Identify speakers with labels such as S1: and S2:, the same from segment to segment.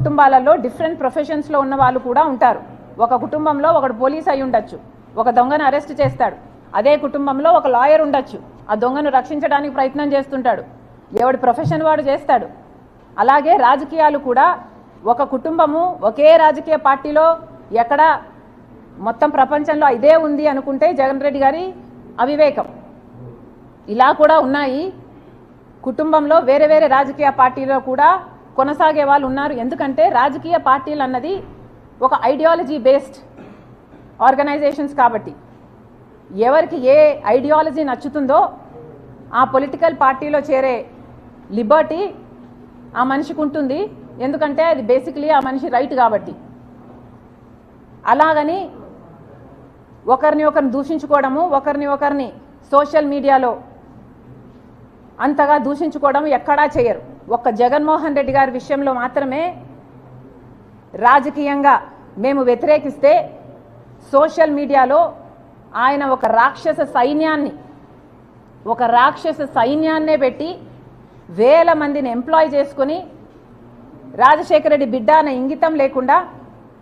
S1: కుటుంబాలలో డిఫరెంట్ ప్రొఫెషన్స్లో ఉన్న వాళ్ళు కూడా ఉంటారు. ఒక కుటుంబంలో ఒకడు పోలీస్ అయి ఉండొచ్చు ఒక దొంగను అరెస్ట్ చేస్తాడు. అదే కుటుంబంలో ఒక లాయర్ ఉండొచ్చు ఆ దొంగను రక్షించడానికి ప్రయత్నం చేస్తుంటాడు. ఎవడి ప్రొఫెషన్ వాడు చేస్తాడు. అలాగే రాజకీయాలు కూడా ఒక కుటుంబము ఒకే రాజకీయ పార్టీలో ఎక్కడ మొత్తం ప్రపంచంలో ఇదే ఉంది అనుకుంటే జగన్ రెడ్డి గారి అవివేకం. ఇలా కూడా ఉన్నాయి. కుటుంబంలో వేరే వేరే రాజకీయ పార్టీలో కూడా కొనసాగే వాళ్ళు ఉన్నారు. ఎందుకంటే రాజకీయ పార్టీలు అన్నది ఒక ఐడియాలజీ బేస్డ్ ఆర్గనైజేషన్స్ కాబట్టి. ఎవరికి ఏ ఐడియాలజీ నచ్చుతుందో ఆ పొలిటికల్ పార్టీలో చేరే లిబర్టీ ఆ మనిషికి ఉంటుంది. ఎందుకంటే అది బేసిక్లీ ఆ మనిషి రైట్ కాబట్టి. అలాగని ఒకరిని ఒకరిని దూషించుకోవడము ఒకరిని ఒకరిని సోషల్ మీడియాలో అంతగా దూషించుకోవడం ఎక్కడా చేయరు. ఒక్క జగన్మోహన్ రెడ్డి గారి విషయంలో మాత్రమే రాజకీయంగా మేము వ్యతిరేకిస్తే సోషల్ మీడియాలో ఆయన ఒక రాక్షస సైన్యాన్ని ఒక రాక్షస సైన్యాన్నే పెట్టి వేల మందిని ఎంప్లాయ్ చేసుకొని రాజశేఖర రెడ్డి బిడ్డ అనే ఇంగితం లేకుండా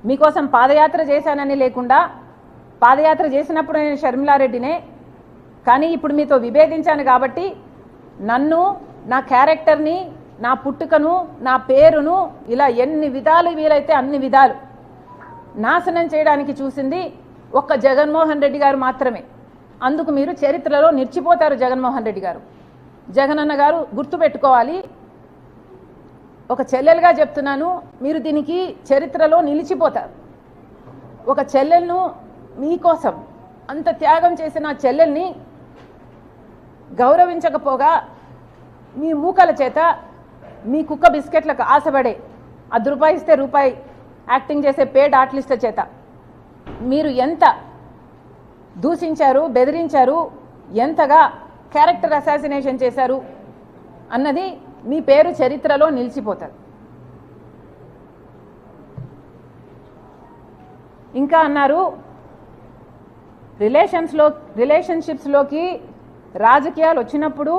S1: మీకోసం పాదయాత్ర చేశానని లేకుండా పాదయాత్ర చేసినప్పుడు నేను షర్మిలారెడ్డినే కానీ ఇప్పుడు మీతో విభేదించాను కాబట్టి నన్ను నా క్యారెక్టర్ని నా పుట్టుకను నా పేరును ఇలా ఎన్ని విధాలు వీలైతే అన్ని విధాలు నాశనం చేయడానికి చూసింది ఒక్క జగన్మోహన్ రెడ్డి గారు మాత్రమే. అందుకు మీరు చరిత్రలో నిలిచిపోతారు జగన్మోహన్ రెడ్డి గారు. జగనన్న గారు గుర్తుపెట్టుకోవాలి ఒక చెల్లెలుగా చెప్తున్నాను మీరు దీనికి చరిత్రలో నిలిచిపోతారు. ఒక చెల్లెలను మీకోసం అంత త్యాగం చేసిన చెల్లెల్ని గౌరవించకపోగా మీ మూకల చేత మీ కుక్క బిస్కెట్లకు ఆశపడే అది రూపాయి ఇస్తే రూపాయి యాక్టింగ్ చేసే పేడ్ ఆర్టిస్ట్ల చేత. మీరు ఎంత దూషించారు బెదిరించారు ఎంతగా క్యారెక్టర్ అసాసినేషన్ చేశారు అన్నది మీ పేరు చరిత్రలో నిలిచిపోతుంది. ఇంకా అన్నారు రిలేషన్స్లో రిలేషన్షిప్స్లోకి రాజకీయాలు వచ్చినప్పుడు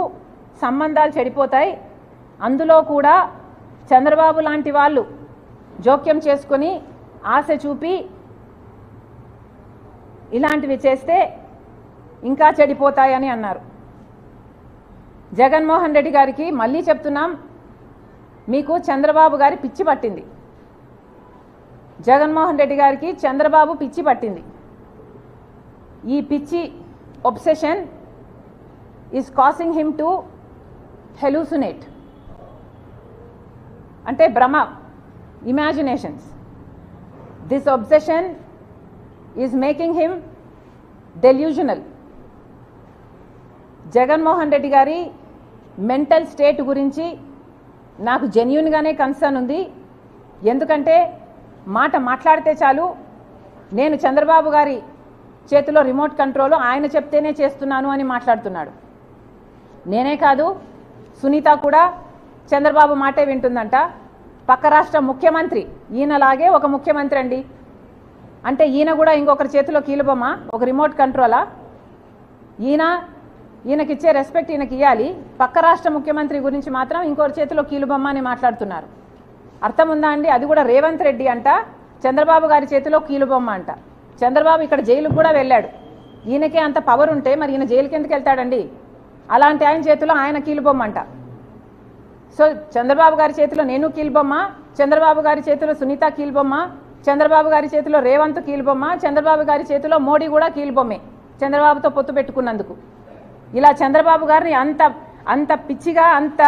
S1: సంబంధాలు చెడిపోతాయి అందులో కూడా చంద్రబాబు లాంటి వాళ్ళు జోక్యం చేసుకొని ఆశ చూపి ఇలాంటివి చేస్తే ఇంకా చెడిపోతాయని అన్నారు. జగన్మోహన్ రెడ్డి గారికి మళ్ళీ చెప్తున్నాం మీకు చంద్రబాబు గారి పిచ్చి పట్టింది. జగన్మోహన్ రెడ్డి గారికి చంద్రబాబు పిచ్చి పట్టింది. ఈ పిచ్చి obsession is causing him to hallucinate అంటే భ్రమ imaginations this obsession is making him delusional Jaganmohan Reddy గారి మెంటల్ స్టేట్ గురించి నాకు జెన్యున్గానే కన్సర్న్ ఉంది. ఎందుకంటే మాట మాట్లాడితే చాలు. నేను చంద్రబాబు గారి చేతిలో రిమోట్ కంట్రోల్ ఆయన చెప్తేనే చేస్తున్నాను అని మాట్లాడుతున్నాడు. నేనే కాదు సునీత కూడా చంద్రబాబు మాటే వింటుందంట. పక్క రాష్ట్ర ముఖ్యమంత్రి. ఈయనలాగే ఒక ముఖ్యమంత్రి అండి. అంటే ఈయన కూడా ఇంకొకరి చేతిలో కీలుబొమ్మ ఒక రిమోట్ కంట్రోలా ఈయన ఈయనకి ఇచ్చే రెస్పెక్ట్ ఈయనకి ఇవ్వాలి పక్క రాష్ట్ర ముఖ్యమంత్రి గురించి మాత్రం ఇంకొకరి చేతిలో కీలుబొమ్మ అని మాట్లాడుతున్నారు. అర్థం ఉందా అండి? అది కూడా రేవంత్ రెడ్డి అంట చంద్రబాబు గారి చేతిలో కీలుబొమ్మ అంట. చంద్రబాబు ఇక్కడ జైలుకు కూడా వెళ్ళాడు. ఈయనకే అంత పవర్ ఉంటే మరి ఈయన జైలుకి ఎందుకు వెళ్తాడండి? అలాంటి ఆయన చేతిలో ఆయన కీలుబొమ్మ అంట. సో చంద్రబాబు గారి చేతిలో నేను కీల్బొమ్మ చంద్రబాబు గారి చేతిలో సునీత కీల్బొమ్మ చంద్రబాబు గారి చేతిలో రేవంత్ కీల్బొమ్మ చంద్రబాబు గారి చేతిలో మోడీ కూడా కీల్బొమ్మే చంద్రబాబుతో పొత్తు పెట్టుకున్నందుకు. ఇలా చంద్రబాబు గారిని అంత అంత పిచ్చిగా అంత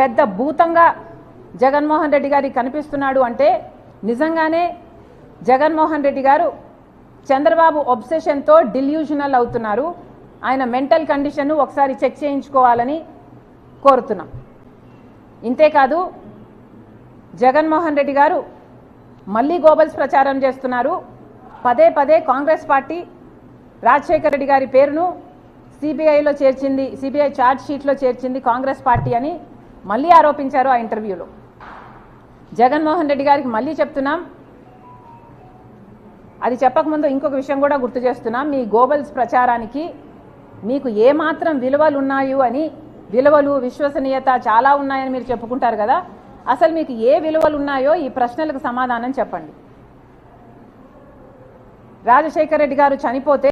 S1: పెద్ద భూతంగా జగన్మోహన్ రెడ్డి గారికి కనిపిస్తున్నాడు అంటే నిజంగానే జగన్మోహన్ రెడ్డి గారు చంద్రబాబు ఒబ్సెషన్తో డిల్యూజనల్ అవుతున్నారు. ఆయన మెంటల్ కండిషన్ ఒకసారి చెక్ చేయించుకోవాలని కోరుతున్నాం. ఇంతేకాదు జగన్మోహన్ రెడ్డి గారు మళ్ళీ గోబల్స్ ప్రచారం చేస్తున్నారు. పదే పదే కాంగ్రెస్ పార్టీ రాజశేఖర రెడ్డి గారి పేరును సిబిఐలో చేర్చింది సిబిఐ ఛార్జ్ షీట్లో చేర్చింది కాంగ్రెస్ పార్టీ అని మళ్ళీ ఆరోపించారు ఆ ఇంటర్వ్యూలో. జగన్మోహన్ రెడ్డి గారికి మళ్ళీ చెప్తున్నాం. అది చెప్పకముందు ఇంకొక విషయం కూడా గుర్తు చేస్తున్నాం. మీ గోబల్స్ ప్రచారానికి మీకు ఏమాత్రం విలువలు ఉన్నాయో అని విలువలు విశ్వసనీయత చాలా ఉన్నాయని మీరు చెప్పుకుంటారు కదా. అసలు మీకు ఏ విలువలు ఉన్నాయో ఈ ప్రశ్నలకు సమాధానం చెప్పండి. రాజశేఖర రెడ్డి గారు చనిపోతే